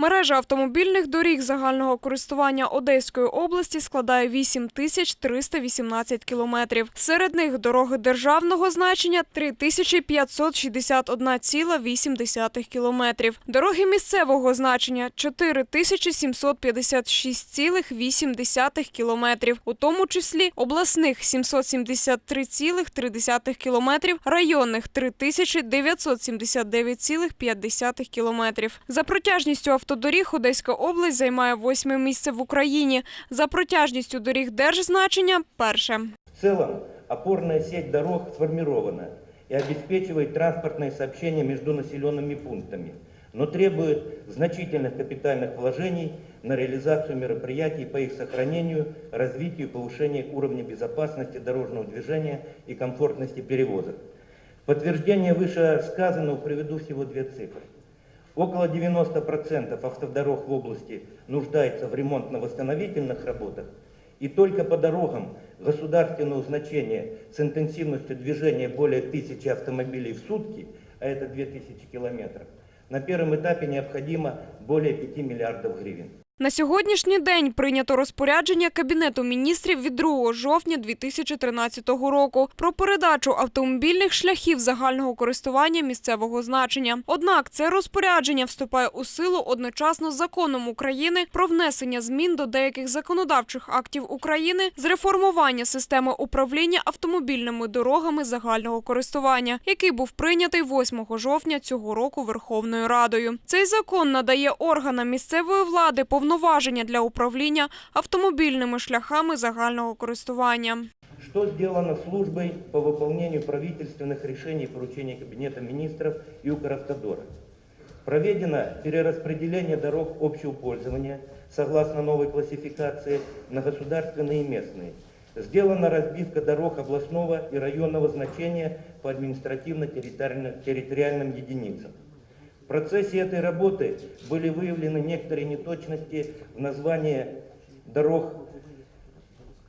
Мережа автомобільних доріг загального користування Одеської області складає 8 тисяч 318 кілометрів. Серед них дороги державного значення – 3 тисячі 561,8 кілометрів. Дороги місцевого значення – 4 тисячі 756,8 кілометрів, у тому числі обласних – 773,3 кілометрів, районних – 3 тисячі 979,5 кілометрів. За протяжністю автодоріг Одеська область займає восьме місце в Україні. За протяжністю доріг держзначення – перше. В целом, опорная сеть дорог сформирована и обеспечивает транспортное сообщение между населенными пунктами, но требует значительных капитальных вложений на реализацию мероприятий по их сохранению, развитию и повышению уровня безопасности дорожного движения и комфортности перевозок. В подтверждение вышесказанного приведу всего две цифры. Около 90% автодорог в области нуждается в ремонтно-восстановительных работах, и только по дорогам государственного значения с интенсивностью движения более тысячи автомобилей в сутки, а это 2000 километров, на первом этапе необходимо более 5 миллиардов гривен. На сьогоднішній день прийнято розпорядження Кабінету міністрів від 2 жовтня 2013 року про передачу автомобільних шляхів загального користування місцевого значення. Однак це розпорядження вступає у силу одночасно з законом України про внесення змін до деяких законодавчих актів України з реформування системи управління автомобільними дорогами загального користування, який був прийнятий 8 жовтня цього року Верховною Радою. Цей закон надає органам місцевої влади повноваження для управління автомобільними шляхами загального користування. Что сделано службой по выполнению правительственных решений и поручений Кабинета министров и Укравтодора? Проведено перераспределение дорог общего пользования согласно новой классификации на государственные и местные. Сделана разбивка дорог областного и районного значения по административно-территориальным единицам. В процессе этой работы были выявлены некоторые неточности в названии дорог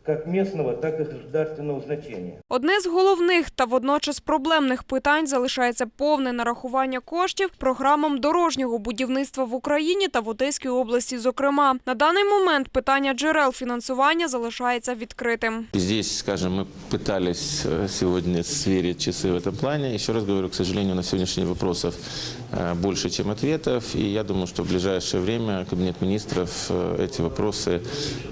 как местного, так и государственного значения. Одне з головних та водночас проблемних питань залишається повне нарахування коштів програмам дорожнього будівництва в Україні та в Одеській області. Зокрема, на даний момент питання джерел фінансування залишається відкритим. Здесь, скажем, мы пытались э, сегодня сверить часы в этом плане. Еще раз говорю, к сожалению, на сегодняшний день вопросов э, больше, чем ответов. И я думаю, что в ближайшее время Кабинет министров э, эти вопросы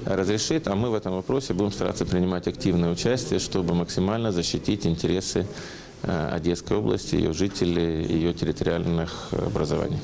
разрешит, а мы в этом вопросе будем стараться принимать активное участие, чтобы максимально защитить интересы э, Одесской области, ее жителей, ее территориальных образований.